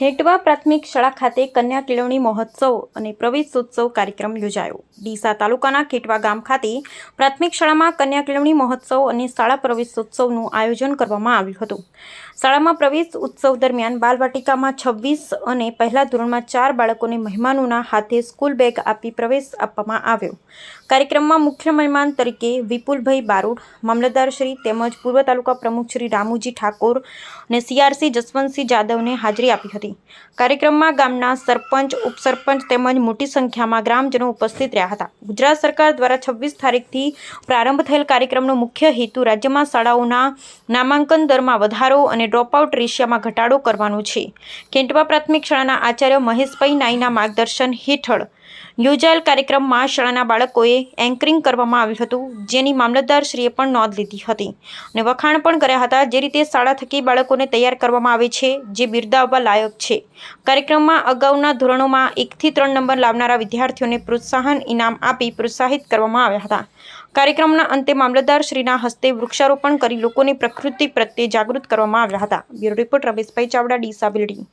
ખેટવા પ્રાથમિક શાળા ખાતે કન્યા કેળવણી મહોત્સવ અને પ્રવેશોત્સવ કાર્યક્રમ યોજાયો. ડીસા તાલુકાના ખેટવા ગામ ખાતે પ્રાથમિક શાળામાં કન્યા કેળવણી મહોત્સવ અને શાળા પ્રવેશોત્સવનું આયોજન કરવામાં આવ્યું હતું. શાળામાં પ્રવેશ ઉત્સવ દરમિયાન બાલવાટિકામાં છવ્વીસ અને પહેલા ધોરણમાં ચાર બાળકોને મહેમાનોના હાથે સ્કૂલ બેગ આપી પ્રવેશ આપવામાં આવ્યો. કાર્યક્રમમાં મુખ્ય મહેમાન તરીકે વિપુલભાઈ બારોડ, મામલતદાર શ્રી તેમજ પૂર્વ તાલુકા પ્રમુખ શ્રી રામુજી ઠાકોર અને સીઆરસી જસવંતસિંહ જાદવને હાજરી આપી હતી. કાર્યક્રમમાં ગામના સરપંચ, ઉપસરપંચ તેમજ મોટી સંખ્યામાં ગ્રામજનો ઉપસ્થિત રહ્યા હતા. ગુજરાત સરકાર દ્વારા છવ્વીસ તારીખથી પ્રારંભ થયેલ કાર્યક્રમનો મુખ્ય હેતુ રાજ્યમાં શાળાઓના નામાંકન દરમાં વધારો અને ડ્રોપઆઉટ રેશિયામાં ઘટાડો કરવાનો છે. કેન્ટવા પ્રાથમિક શાળાના આચાર્ય મહેશભાઈ નાઈના માર્ગદર્શન હેઠળ યોજાયેલ કાર્યક્રમમાં શાળાના બાળકોએ એન્કરિંગ કરવામાં આવ્યું હતું. જેની મામલતદારશ્રીએ પણ નોંધ લીધી હતી. અને વખાણ પણ કર્યા હતા જે રીતે શાળા થકી બાળકોને તૈયાર કરવામાં આવે છે, જે બિરદાવવા લાયક છે. કાર્યક્રમમાં અગાઉના ધોરણોમાં એકથી ત્રણ નંબર લાવનારા વિદ્યાર્થીઓને પ્રોત્સાહન ઇનામ આપી પ્રોત્સાહિત કરવામાં આવ્યા હતા. કાર્યક્રમના અંતે મામલતદારશ્રીના હસ્તે વૃક્ષારોપણ કરી લોકોને પ્રકૃતિ પ્રત્યે જાગૃત કરવામાં આવ્યા હતા. Bureau report Rameshbhai Chavda Deesa building